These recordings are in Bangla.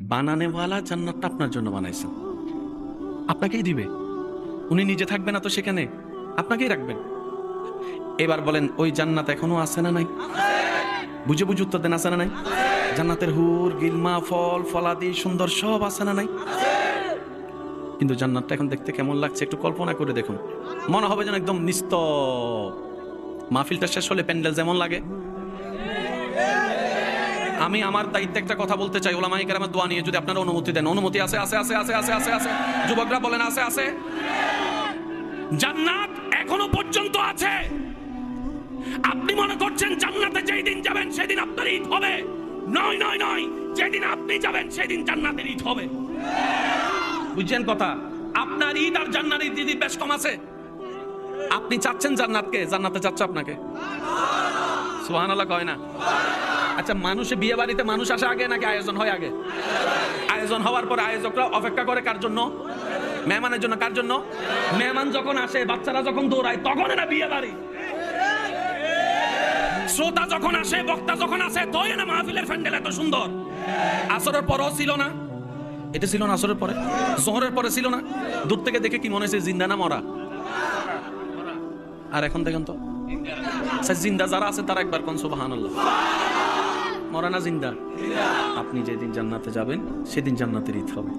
বানানেওয়ালা জান্নাতটা আপনার জন্য বানাইছেন। আপনাকেই দিবে। উনি নিজে থাকবে না তো সেখানে। আপনাকেই রাখবেন। এবার বলেন ওই জান্নাত এখনও আছে না নাই? বুঝে বুঝে উত্তর দেন আছে না নাই? জান্নাতের হুর গিলমা ফল ফলাদি সুন্দর সব আছে না নাই? কিন্তু জান্নাতটা এখন দেখতে কেমন লাগছে একটু কল্পনা করে দেখুন। মনে হবে যেন একদম নিস্ত মাহফিলটা শেষ হলে প্যান্ডেল যেমন লাগে। আমি আমার দায়িত্বে একটা কথা বলতে চাই ওলামাই আমার দোয়া নিয়ে যদি আপনারা অনুমতি দেন। অনুমতি আছে আছে আছে আছে আছে আছে আছে। যুবকরা বলেন, আছে আছে। জান্নাত এখনও পর্যন্ত আছে। আপনি মনে করছেন জান্নাতে যেই দিন যাবেন, সেদিন আপনার ঈদ হবে। নয় নয় নয়, যেদিন আপনি যাবেন, সেদিন জান্নাতের ঈদ হবে। বুঝছেন কথা? আপনার ঈদ আর জান্নাতের ঈদ বেশ কম আছে, আপনি চাচ্ছেন জান্নাতকে, জান্নাতে চাচ্ছে আপনাকে। সুবহানাল্লাহ কয় না? আচ্ছা মানুষে বিয়ে বাড়িতে মানুষ আসে আগে নাকি আয়োজন হয় আগে? আয়োজন হওয়ার পর আয়োজকরা অপেক্ষা করে কার জন্য? মেহমানের জন্য কার জন্য? মেহমান যখন আসে, বাচ্চারা যখন দৌড়ায় তখন না বিয়ে বাড়ি। শ্রোতা যখন আসে, বক্তা যখন আসে তই না মাহফিলের প্যান্ডেল এত সুন্দর। আসরের পরও ছিল না। এটা ছিল না আসরের পরে? জোহরের পরে ছিল না? দূর থেকে দেখে কি মনে হয়েছে, জিন্দা না মরা? আর এখন দেখেন তো। জিন্দা যারা আছে, তারা একবার কোন সুবহানাল্লাহ। মরা না জিন্দা। আপনি যেদিন জান্নাতে যাবেন, সেদিন জান্নাতের ঈদ হবে।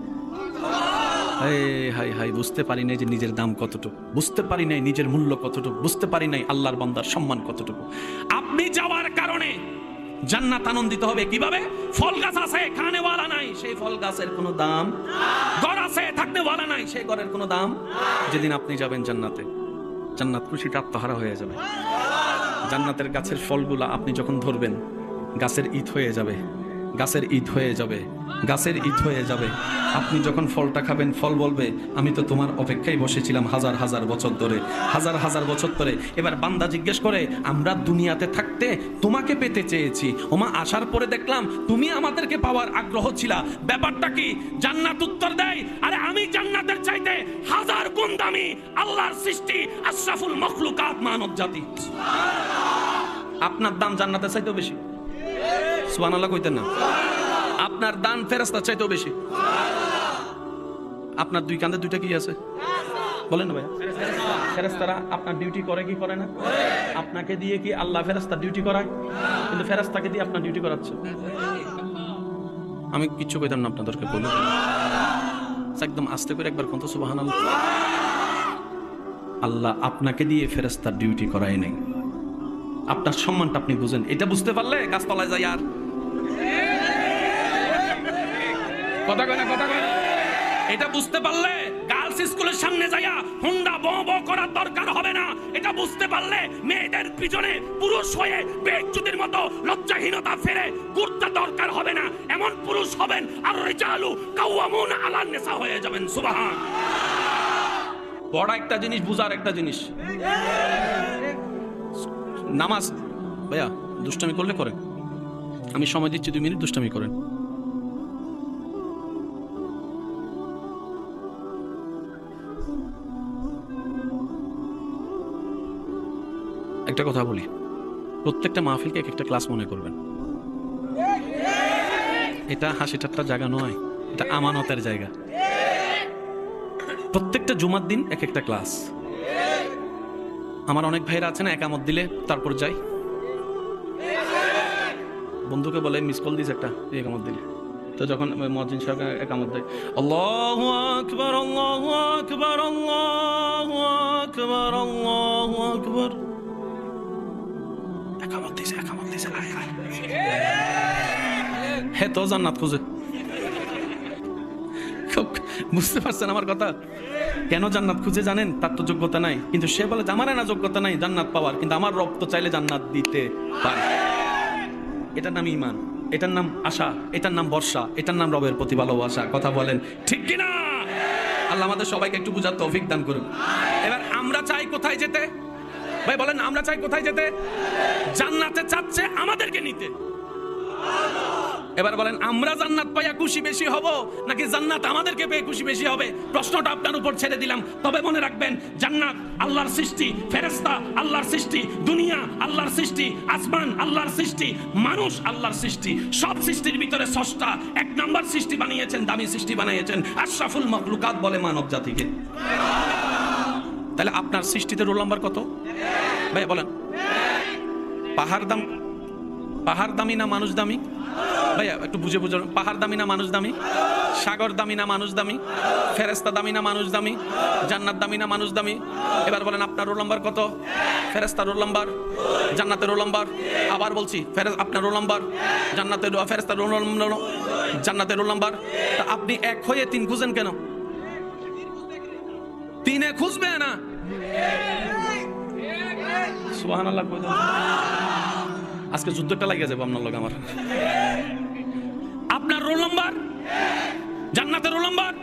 হাই হাই বুঝতে পারি নাই যে নিজের দাম কতটুকু। বুঝতে পারি নাই নিজের মূল্য কতটুকু। বুঝতে পারি নাই আল্লাহর বান্দার সম্মান কতটুকু। আপনি যাওয়ার কারণে জান্নাত আনন্দিত হবে কীভাবে? ফল গাছ আছে খানেওয়ালা নাই। সেই ফল গাছের কোনো দাম? ঘর আছে থাকতেওয়ালা নাই। সেই ঘরের কোনো দাম? যেদিন আপনি যাবেন জান্নাতে, জান্নাত খুশিটা আত্মহারা হয়ে যাবে। জান্নাতের গাছের ফলগুলা আপনি যখন ধরবেন গাছের ঈদ হয়ে যাবে। গাছের ঈদ হয়ে যাবে। গাছের ঈদ হয়ে যাবে। আপনি যখন ফলটা খাবেন, ফল বলবে, আমি তো তোমার অপেক্ষায় বসেছিলাম হাজার হাজার বছর ধরে, হাজার হাজার বছর ধরে। এবার বান্দা জিজ্ঞেস করে, আমরা দুনিয়াতে থাকতে তোমাকে পেতে চেয়েছি। ওমা, আসার পরে দেখলাম তুমি আমাদেরকে পাওয়ার আগ্রহ ছিলা। ব্যাপারটা কি? জান্নাত উত্তর দেয়, আরে আমি জান্নাতের চাইতে হাজার গুণ দামি আল্লাহর সৃষ্টি আশরাফুল মখলুকাত মানব জাতি আপনার দাম জান্নাতের চাইতেও বেশি। সুবহানাল্লাহ কইতেন না। আপনার দান ফেরেস্তার চাইতেও বেশি। আপনার দুই কান্দে দুইটা কি আছে? বলেন না ভাই ফেরেস্তারা আপনার ডিউটি করে কি করে না? আপনাকে দিয়ে কি আল্লাহ ফেরেস্তার ডিউটি করায়? কিন্তু ফেরেস্তাকে দিয়ে আপনার ডিউটি করাচ্ছে। আমি কিচ্ছু কইতাম না আপনাদেরকে বলি একদম আস্তে করে একবার কত সুবহানাল্লাহ। আল্লাহ আপনাকে দিয়ে ফেরেস্তার ডিউটি করায় নাই। আপনার সম্মানটা আপনি বুঝেন। এটা বুঝতে পারলে গাছতলায় যাই আর। কথা কয় না, কথা কয় এটা বুঝতে পারলে গার্লস স্কুলের সামনে যাইয়া হুন্ডা ব ব করার দরকার হবে না। এটা বুঝতে পারলে মেয়েদের পিছনে পুরুষ হয়ে বেজ্জুতির মতো লজ্জাহীনতা ফেরে ঘুরতে দরকার হবে না। এমন পুরুষ হবেন আর রিজালু কাওয়ামুন আলান নেসা হয়ে যাবেন, সুবহান। বড় একটা জিনিস, বুঝার একটা জিনিস। নামাজ। ভাইয়া, দুষ্টামি করলে করেন। আমি সময় দিচ্ছি দুই মিনিট, দুষ্টামি করেন। একটা কথা বলি। প্রত্যেকটা মাহফিলকে এক একটা ক্লাস মনে করবেন। এটা হাসি ঠাট্টার জায়গা নয়, এটা আমানতের জায়গা। প্রত্যেকটা জুমার দিন এক একটা ক্লাস। আমার অনেক ভাইরা আছে না, একামত দিলে তারপর যাই। বন্ধুকে বলে মিস কল দিস একটা একামত দিলে। তো যখন মজিন সাহেব একামত দেয়, আল্লাহু আকবার আল্লাহু আকবার আল্লাহু আকবার আল্লাহু আকবার। একামত দিছে একামত দিছে, আয় আয়। হে, তো জান্নাত খুঁজে। বুঝতে পারছেন আমার কথা? কেন জান্নাত খুঁজে জানেন? তার তো যোগ্যতা নাই। কিন্তু সে বলে আমার না, যোগ্যতা নাই, জান্নাত পাওয়ার। কিন্তু আমার রক্ত চাইলে জান্নাত দিতে পারে। এটার নাম ইমান এটার নাম আশা। এটার নাম বর্ষা এটার নাম রবের প্রতি ভালোবাসা। কথা বলেন, ঠিক কিনা? আল্লাহ আমাদের সবাইকে একটু বুঝার তৌফিক দান করুন। এবার আমরা চাই কোথায় যেতে? ভাই, বলেন, আমরা চাই কোথায় যেতে? জান্নাতে চাচ্ছে আমাদেরকে নিতে। এবার বলেন, আমরা জান্নাত পাইয়া খুশি বেশি হব নাকি জান্নাত আমাদেরকে পেয়ে খুশি বেশি হবে? প্রশ্নটা আপনার উপর ছেড়ে দিলাম। তবে মনে রাখবেন, জান্নাত আল্লাহর সৃষ্টি, ফেরেশতা আল্লাহর সৃষ্টি, দুনিয়া আল্লাহর সৃষ্টি, আসমান আল্লাহর সৃষ্টি, মানুষ আল্লাহর সৃষ্টি, সব সৃষ্টির ভিতরে ষষ্ঠা এক নাম্বার সৃষ্টি বানিয়েছেন, দামি সৃষ্টি বানিয়েছেন। আশরাফুল মখলুকাত বলে মানব জাতিকে। তাহলে আপনার সৃষ্টিতে রোল নাম্বার কত? ভাই, বলেন। পাহাড় দাম, পাহাড় দামি না মানুষ দামি? ভাইয়া, একটু বুঝে বুঝে পাহাড় দামি না মানুষ দামি? সাগর দামি না মানুষ দামি? ফেরেস্তা দামি না মানুষ দামি? জান্নাত দামি না মানুষ দামি? এবার বলেন, আপনার রোল নাম্বার কত? ফেরেস্তার রোল নাম্বার? জান্নাতের রোল নাম্বার? আবার বলছি ফেরেস আপনার রোল নাম্বার? জান্নাতের ফেরেস্তার রোল জান্নাতের রোল নাম্বার। তা আপনি এক হয়ে তিন খুঁজেন কেন? তিনে খুঁজবে না? সুবহানাল্লাহ। আজকে যুদ্ধটা লাগিয়ে যাবে আপনার লগে আমার। নাম্বার জান্নাতের রোল নাম্বার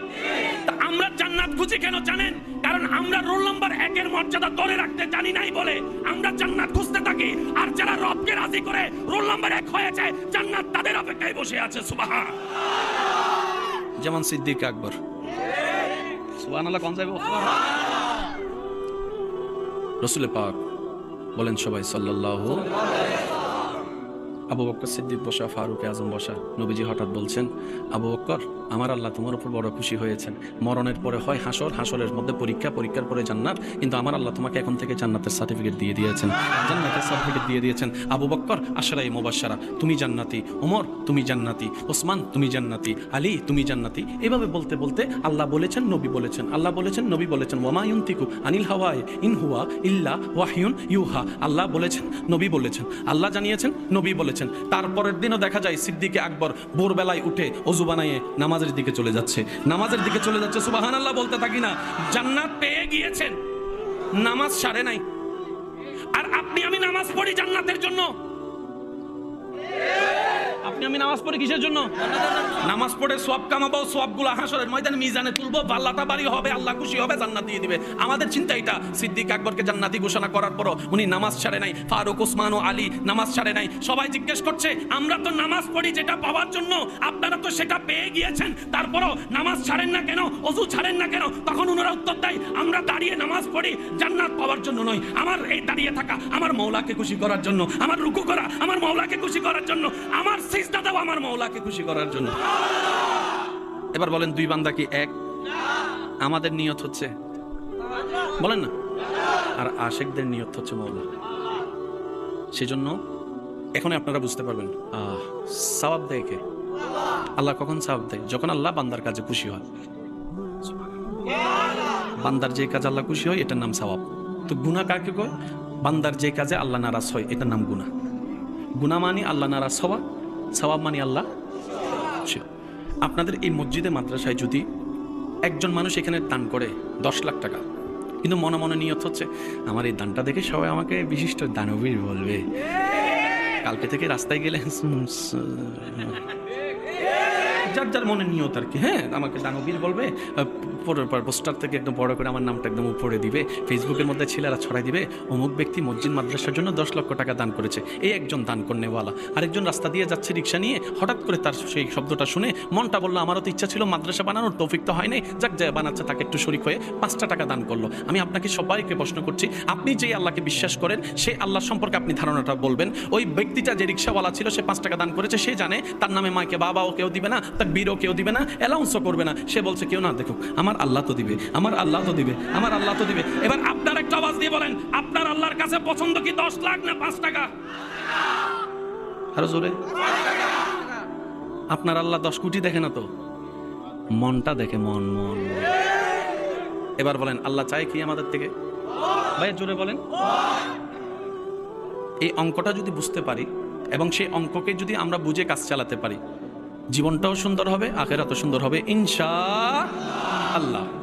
তা আমরা জান্নাত খুঁজি কেন জানেন? কারণ আমরা রোল নাম্বার একের মর্যাদা ধরে রাখতে জানি নাই বলে আমরা জান্নাত খুঁজতে থাকি। আর যারা রবকে রাজি করে রোল নাম্বার এক হয়েছে জান্নাত তাদের অপেক্ষায় বসে আছে সুবাহা যেমন সিদ্দিক আকবর। সুবহানাল্লাহ কোন যাইব রসুল পাক বলেন সবাই সাল্লাল্লাহু আবু বক্কর সিদ্দিক বসা, ফারুক আজম বসা, নবীজি হঠাৎ বলছেন, আবু বক্কর, আমার আল্লাহ তোমার উপর বড় খুশি হয়েছেন। মরণের পরে হয় হাসর, হাসরের মধ্যে পরীক্ষা, পরীক্ষার পরে জান্নাত, কিন্তু আমার আল্লাহ তোমাকে এখন থেকে জান্নাতের সার্টিফিকেট দিয়ে দিয়েছেন। জান্নাতের সার্টিফিকেট দিয়ে দিয়েছেন। আবু বক্কর, আশরাই মোবাসারা তুমি জান্নাতি। ওমর, তুমি জান্নাতি। ওসমান, তুমি জান্নাতি। আলী, তুমি জান্নাতি। এভাবে বলতে বলতে আল্লাহ বলেছেন, নবী বলেছেন। আল্লাহ বলেছেন, নবী বলেছেন ওয়ামায়ুন্তিকু আনিল হাওয়ায় ইন হুয়া ইল্লা ওয়াহিউন ইউহা। আল্লাহ বলেছেন, নবী বলেছেন। আল্লাহ জানিয়েছেন, নবী বলেছেন। তারপরের দিনও দেখা যায় সিদ্দিকে আকবর ভোরবেলায় উঠে অজু বানাইয়ে নামাজের দিকে চলে যাচ্ছে। নামাজের দিকে চলে যাচ্ছে সুবাহান আল্লাহ বলতে থাকি না। জান্নাত পেয়ে গিয়েছেন। নামাজ সারে নাই। আর আপনি আমি নামাজ পড়ি জান্নাতের জন্য। আপনি আমি নামাজ পড়ি কিসের জন্য? নামাজ পড়ে সব কামাবো সবগুলো হাসরের ময়দানে মিজানে তুলবো পাল্লাটা বাড়ি হবে, আল্লাহ খুশি হবে, জান্নাত দিয়ে দিবে। আমাদের চিন্তা এটা, সিদ্দিক আকবরকে জান্নাতি ঘোষণা করার পর উনি নামাজ ছাড়ে নাই, ফারুক, ওসমান ও আলী নামাজ ছাড়ে নাই। সবাই জিজ্ঞেস করছে, আমরা তো নামাজ পড়ি যেটা পাওয়ার জন্য, আপনারা তো সেটা পেয়ে গিয়েছেন, তারপরও নামাজ ছাড়েন না কেন, অজু ছাড়েন না কেন? তখন ওনারা উত্তর দেয়, আমরা দাঁড়িয়ে নামাজ পড়ি জান্নাত পাওয়ার জন্য নয়, আমার এই দাঁড়িয়ে থাকা, আমার মৌলাকে খুশি করার জন্য, আমার রুকু করা, আমার মৌলাকে খুশি করার জন্য, আমার দাও আমার মৌলাকে খুশি করার জন্য। এবার বলেন দুই বান্দা কি এক? আমাদের নিয়ত হচ্ছে? বলেন না। আর আশেকদের নিয়ত হচ্ছে মৌলা। সেজন্য এখনই আপনারা বুঝতে পারবেন। আহ, সওয়াব দেয় কে? আল্লাহ কখন সওয়াব দেয়? যখন আল্লাহ বান্দার কাজে খুশি হয়। বান্দার যে কাজ আল্লাহ খুশি হয়, এটার নাম সাবাব তো গুনাহ কাকে কয়? বান্দার যে কাজে আল্লাহ নারাজ হয়, এটার নাম গুনাহ। গুনাহ মানি আল্লাহ নারাজ হওয়া। সওয়াব মানি আল্লাহ? আপনাদের এই মসজিদে, মাদ্রাসায় যদি একজন মানুষ এখানে দান করে দশ লাখ টাকা, কিন্তু মনে মনে নিয়ত হচ্ছে, আমার এই দানটা দেখে সবাই আমাকে বিশিষ্ট দানবীর বলবে। কালকে থেকে রাস্তায় গেলে, যার যার মনে নিয়ত আর কি হ্যাঁ আমাকে দানবীর বলবে পরের পর পোস্টার থেকে একদম বড় করে আমার নামটা একদম উপরে দিবে। ফেসবুকের মধ্যে ছেলেরা ছড়াই দিবে। অমুক ব্যক্তি মসজিদ মাদ্রাসার জন্য দশ লক্ষ টাকা দান করেছে। এই একজন দান করনেওয়ালা আরেকজন রাস্তা দিয়ে যাচ্ছে রিক্সা নিয়ে, হঠাৎ করে তার সেই শব্দটা শুনে মনটা বলল, আমারও তো ইচ্ছা ছিল মাদ্রাসা বানানোর, তৌফিক তো হয় নাই যাক যায় বানাচ্ছে তাকে একটু শরিক হয়ে পাঁচটা টাকা দান করল। আমি আপনাকে সবাইকে প্রশ্ন করছি, আপনি যেই আল্লাহকে বিশ্বাস করেন সেই আল্লাহ সম্পর্কে আপনি ধারণাটা বলবেন। ওই ব্যক্তিটা যে রিক্সাওয়ালা ছিল, সে পাঁচ টাকা দান করেছে, সে জানে তার নামে মাকে বাবাও কেউ দিবে না তার বীরও কেউ দিবে না, অ্যালাউন্সও করবে না। সে বলছে, কেউ না দেখুক, আমার আল্লাহ তো দিবে, আমার আল্লাহ তো দিবে, আমার আল্লাহ তো দিবে। এবার আপনার একটা আওয়াজ দিয়ে বলেন, আপনার আল্লাহর কাছে পছন্দ কি দশ লাখ না পাঁচ টাকা? আরও জোরে। আপনার আল্লাহ দশ কোটি দেখে না তো? মনটা দেখে, মন মন। এবার বলেন, আল্লাহ চায় কি আমাদের থেকে? ভাই জোরে বলেন। এই অঙ্কটা যদি বুঝতে পারি, এবং সেই অঙ্ককে যদি আমরা বুঝে কাজ চালাতে পারি, জীবনটাও সুন্দর হবে, আখেরাতও সুন্দর হবে, ইনশা আল্লাহ